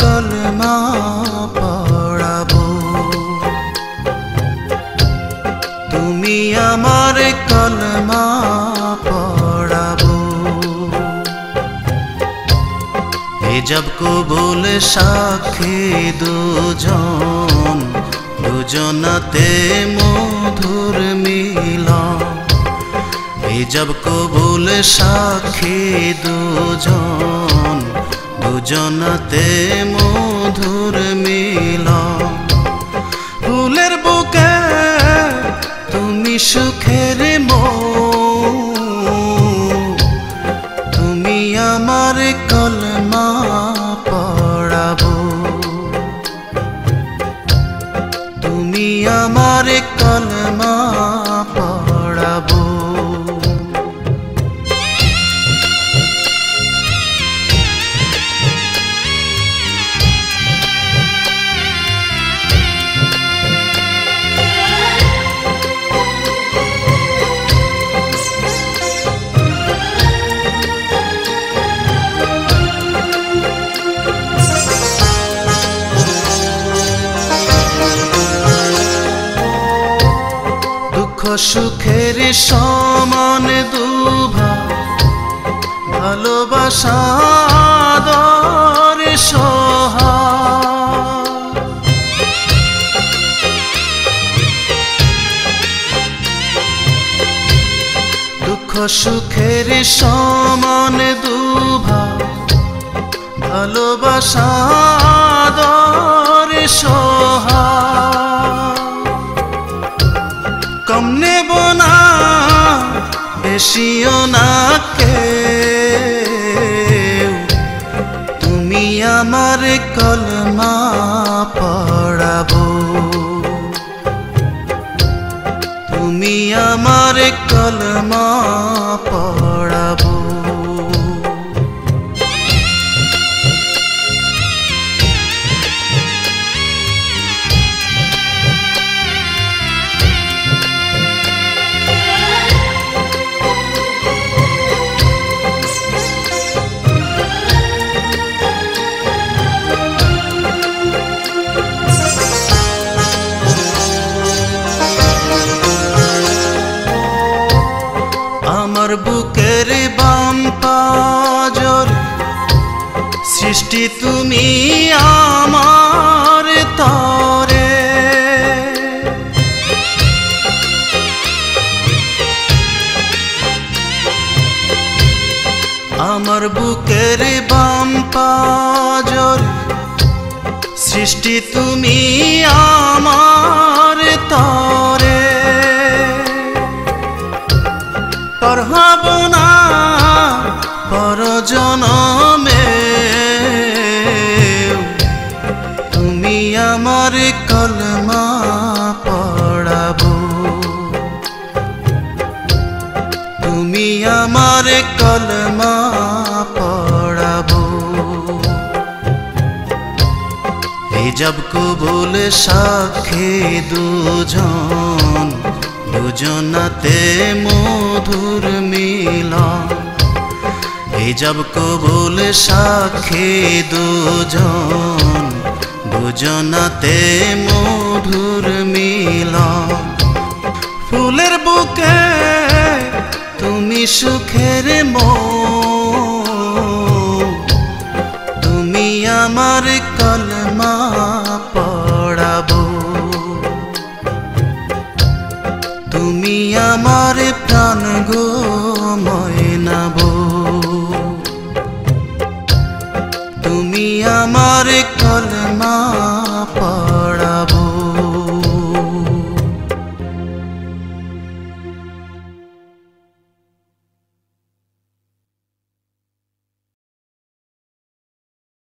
কলমা পড়াবো। তুমি আমার কলমা পড়াবো। এ জব কবুল সাক্ষী দুজন, দুজনাতে মধুর মিলন। এ জব কবুল সাক্ষী দুজন দুজনাতে মধুর মিল ফুলের বুকে তুমি সুখের সুখের সমান দুভা ভালোবাসা সহা দুঃখ সুখের সমান দুভা ভালোবাসা বেশিও না কে তুমি আমার কলমা পড়াবো। তুমি আমার কলমা আমার বুকের বাম পাজর। সৃষ্টি তুমি আমার তরে। আমার বুকের বাম পাজর। সৃষ্টি তুমি আমার তরে। আমার কলমা পড়াবো। তুমি আমার কলমা পড়াবো। এই জব কবুল সাক্ষী দুজন, দুজনাতে মধুর মিলন। এই জব কবুল সাক্ষী দুজন দুজনাতে মধুর মিলন। ফুলের বুকে তুমি সুখের মৌ তুমি আমার কলমা পড়াবো। তুমি আমার প্রাণ গো ময়নাবো তুমি আমার কলমা